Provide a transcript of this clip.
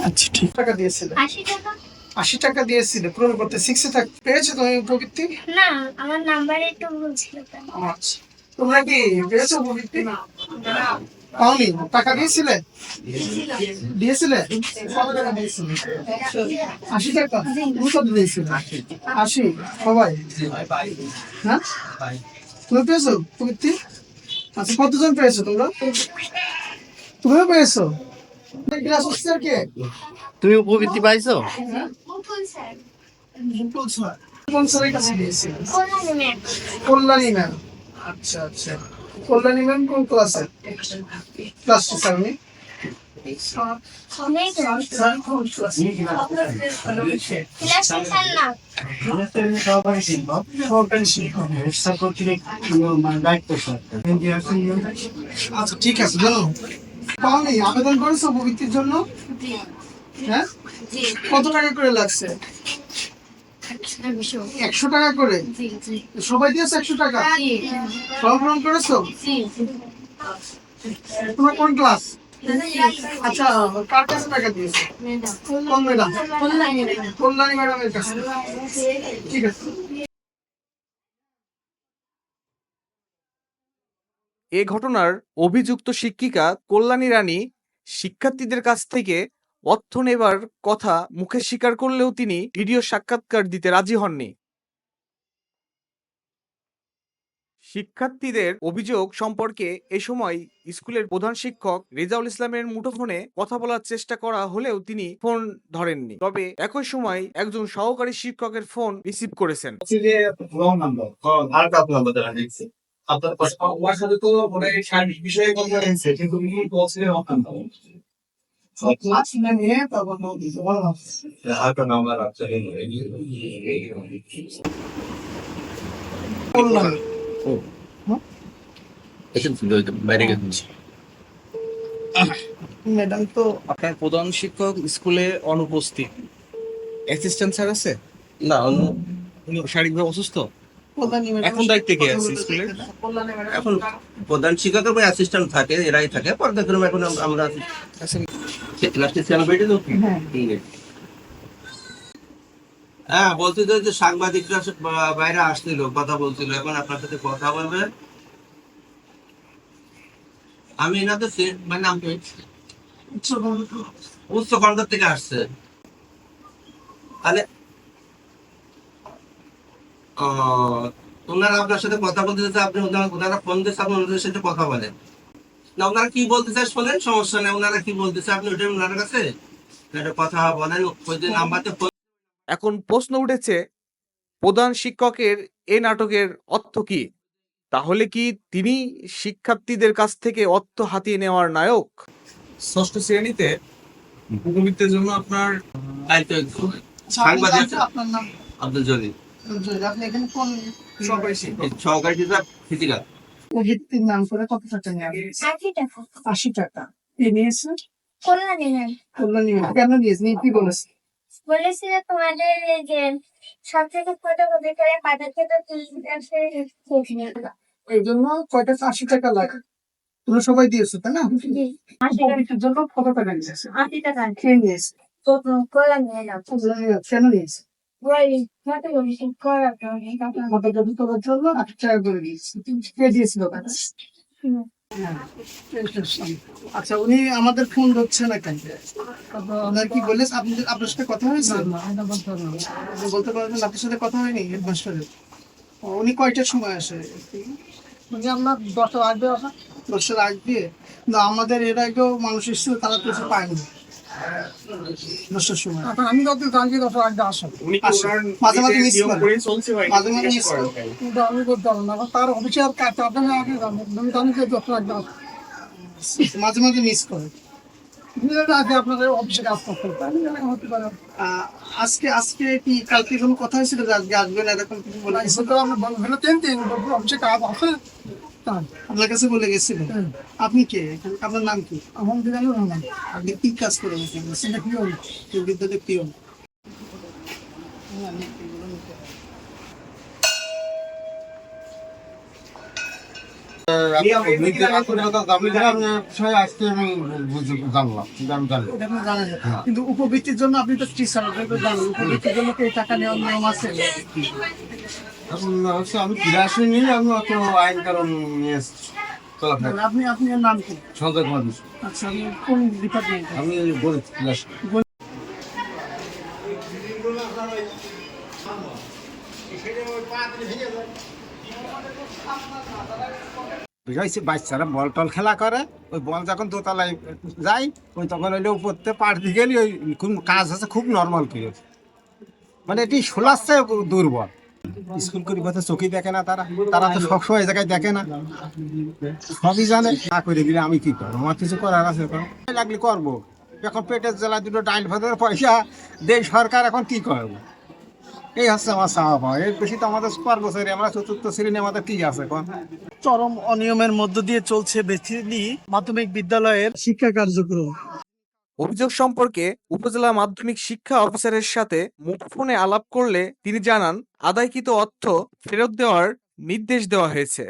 আচ্ছা ঠিক টাকা দিয়েছিলে আশি টাকা আশি টাকা দিয়েছিলে পূরণ করতে সিক্সে থাক পেয়েছ তুমি প্রবৃত্তি? না আমার নাম্বারে একটু ভুল ছিল আচ্ছা তোমরা কি পেয়েছ প্রবৃত্তি? পাওনি টাকা দিয়েছিলে? দিয়েছিলে? কত টাকা দিয়েছিলে? আশি টাকা? তুমি কত দিয়েছিলে? আশি? সবাই? হ্যাঁ? তুমি পেয়েছ প্রবৃত্তি আচ্ছা কতজন পেয়েছ তোমরা? তুমিও পেয়েছ? ক্লাস অফিসার কে? তুমি উপবৃত্তি পাইছো? কল্যাণী ম্যাম। আচ্ছা আচ্ছা। কল্যাণী ম্যাম কোন ক্লাসে ক্লাস টিচার শিক্ষক আচ্ছা ঠিক আছে জানো পাওনি আবেদন করেছ প্রবৃত্তির জন্য? হ্যাঁ? কত টাকা করে লাগছে? একশো টাকা। করে? সবাই দিয়েছে একশো টাকা? জি। ফর্ম করেছ? তোমার কোন ক্লাস? আচ্ছা কার কাছে টাকা দিয়েছ? কোন ম্যাডাম? কল্যাণী ম্যাডামের কাছে? ঠিক আছে। এ ঘটনার অভিযুক্ত শিক্ষিকা কল্যাণী রানী শিক্ষার্থীদের কাছ থেকে অর্থ নেবার কথা মুখে স্বীকার করলেও তিনি ভিডিও সাক্ষাৎকার দিতে রাজি হননি। শিক্ষার্থীদের অভিযোগ সম্পর্কে এ সময় স্কুলের প্রধান শিক্ষক রেজাউল ইসলামের মুঠোফোনে কথা বলার চেষ্টা করা হলেও তিনি ফোন ধরেননি। তবে একই সময় একজন সহকারী শিক্ষকের ফোন রিসিভ করেছেন। আপনার সাথে তো মানে বিষয়ে কথা হয়েছে কিন্তু ম্যাডাম তো আপনার প্রধান শিক্ষক স্কুলে অনুপস্থিত। অ্যাসিস্ট্যান্ট স্যার আছে? না উনি শারীরিকভাবে অসুস্থ? এখন দায়িত্বে কে আছে স্কুলের? এখন প্রধান শিক্ষকের অ্যাসিস্ট্যান্ট থাকে এরাই থাকে পর্যায়ক্রমে এখন আম- আমরা ক্লাসটি সেলিব্রেটি তো? হ্যাঁ। তো যে সাংবাদিকরা বাইরে আসছিল কথা বলছিল এখন আপনার সাথে কথা বলবে। আমি এনাদের মানে কি? উচ্চ কলকাতা থেকে আসছে। তাহলে ওনারা আপনার সাথে কথা বলতে চাচ্ছে আপনি ওনারা- ফোন দিচ্ছে আপনি ওনাদের সাথে কথা বলেন। না ওনারা কি বলতে চায় শোনেন? সমস্যা নেই ওনারা কি বলতেছে আপনি ওইটা ওনার কাছে? একটা কথা বলেন ওই যে নাম্বারতে এখন প্রশ্ন উঠেছে প্রধান শিক্ষকের এ নাটকের অর্থ কি? তাহলে কি তিনি শিক্ষার্থীদের কাছ থেকে অর্থ হাতিয়ে নেওয়ার নায়ক? ষষ্ঠ শ্রেণীতে উপবৃত্তের জন্য আপনার আচ্ছা, সাংবাদিক- নাম? আব্দুল জলিল। আপনি এখানে কোন এই সহকারী টিচার ফিজিক্যাল। প্রবৃত্তির নাম করে কত টাকা নেওয়া আশি টাকা। আশি টাকা এ নিয়েছে কল্যাণী ম্যাম। কল্যাণী ম্যাডাম কেন নিয়েছে নিয়ে কি বলেছে বলেছিল তোমাদের এই যে সব থেকে করে এই জন্য কয়টা আশি টাকা লাগে। তোমরা সবাই দিয়েছ তাই না? জন্য কত টাকা নিয়েছে আশি টাকা। খেয়ে নিয়েছে? কেন নিয়েছে আচ্ছা উনি আমাদের ফোন ধরছে না কেন? ওনার কি বললে আপনি আপনার সাথে কথা হয়েছে? আপনি বলতে পারবেন আপনার সাথে কথা হয়নি হেডমাস্টারের? উনি কয়টার সময় আসে? মানে আপনার দশটা লাগবে আগ? দিয়ে না আমাদের এর আগেও মানুষ এসেছিল তারা কিছু পায়নি। আমি। ওনার মাঝে মাঝে। করে। কিন্তু আমি করতে পারব না তার কাজ আগে আমি জানি যে মিস করে। আজকে আজকে কি কালকে কোনো কথা হয়েছিল আজকে আসবেন এরকম কিছু বলে? তিন তিন অফিসে কাজ আছে। আপনার কাছে বলে গেছিল। হ্যাঁ। আপনি কে? আপনার নাম কি? আমার আপনি কি কাজ করেন এখানে? এটা কি হল পিয়ন। জানলাম এটা আপনি জানেন না। কিন্তু উপবৃত্তির জন্য আপনি তো টিচার জানেন উপবৃত্তির জন্য টাকা নেওয়ার নিয়ম আছে? আমি ক্লাসে নিই আমি অত আইন কারণ নিয়ে চলাফেরা মানে আপনি আপনি নাম কি? সঞ্জয় কুমার বিশ আচ্ছা আপনি কোন ডিপার্টমেন্ট? আমি গণিত ক্লাস বুঝাইছি বাচ্চারা বল টল খেলা করে ওই বল যখন দোতলায় যাই ওই তখন হইলে উপরতে পার দিয়ে গেলি ওই কোন কাজ আছে খুব নর্মাল করে। মানে এটি শোলাচ্ছে দুর্বল। স্কুল করি, কথা চোখে দেখে না তারা। তারা তো সবসময় জায়গায় দেখে না। সবই জানে। না করে দিলে আমি কি করব? আমার কিছু করার আছে লাগলে করব। এখন পেটের জেলা দুটো ডাইল ভাতের পয়সা দেয় সরকার, এখন কি করব? এই হচ্ছে আমার চাওয়া এর বেশি তো আমাদের কর্মচারী আমরা চতুর্থ শ্রেণি আমাদের কি আছে এখন? চরম অনিয়মের মধ্য দিয়ে চলছে বেথিলি মাধ্যমিক বিদ্যালয়ের শিক্ষা কার্যক্রম। অভিযোগ সম্পর্কে উপজেলা মাধ্যমিক শিক্ষা অফিসারের সাথে মুঠোফোনে আলাপ করলে তিনি জানান, আদায়কৃত অর্থ ফেরত দেওয়ার নির্দেশ দেওয়া হয়েছে।